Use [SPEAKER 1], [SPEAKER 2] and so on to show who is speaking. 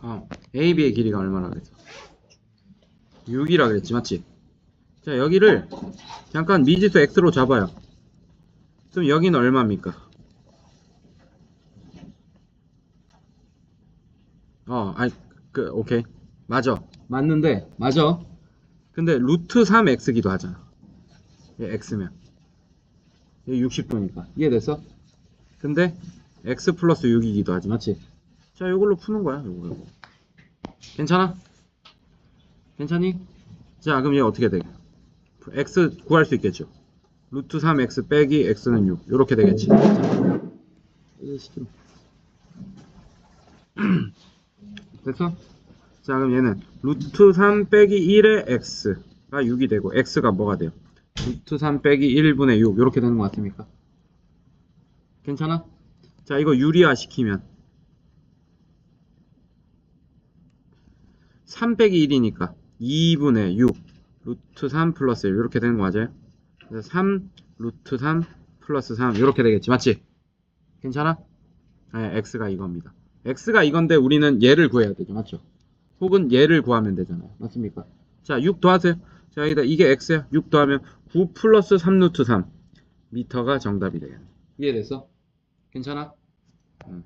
[SPEAKER 1] 어, AB의 길이가 얼마나 그랬어? 6이라 그랬지, 맞지? 자, 여기를 잠깐 미지수 X로 잡아요. 그럼 여기는 얼마입니까? 어, 아이, 그, 오케이. 맞아. 맞는데, 맞아. 근데 루트 3X기도 하잖아. 얘 X면. 얘 60도니까. 이해됐어? 근데 X 플러스 6이기도 하지, 맞지? 자, 이걸로 푸는 거야, 요거, 요거. 괜찮아? 괜찮니? 자, 그럼 얘 어떻게 돼? X 구할 수 있겠죠? 루트 3X 빼기 X는 6. 요렇게 되겠지. 자. 됐어? 자, 그럼 얘는 루트 3 빼기 1의 X가 6이 되고, X가 뭐가 돼요? 루트 3 빼기 1분의 6. 요렇게 되는 것 같습니까? 괜찮아? 자, 이거 유리화 시키면 3 빼기 1이니까 2분의 6 루트 3 플러스 1 이렇게 되는 거 맞아요? 그래서 3 루트 3 플러스 3 이렇게 되겠지 맞지? 괜찮아? 네, x가 이겁니다 x가 이건데 우리는 얘를 구해야 되죠 맞죠? 혹은 얘를 구하면 되잖아요 맞습니까? 자 6 더하세요 자 여기다 이게 x야 6 더하면 9 플러스 3 루트 3 미터가 정답이 되겠네 이해됐어? 괜찮아? 응.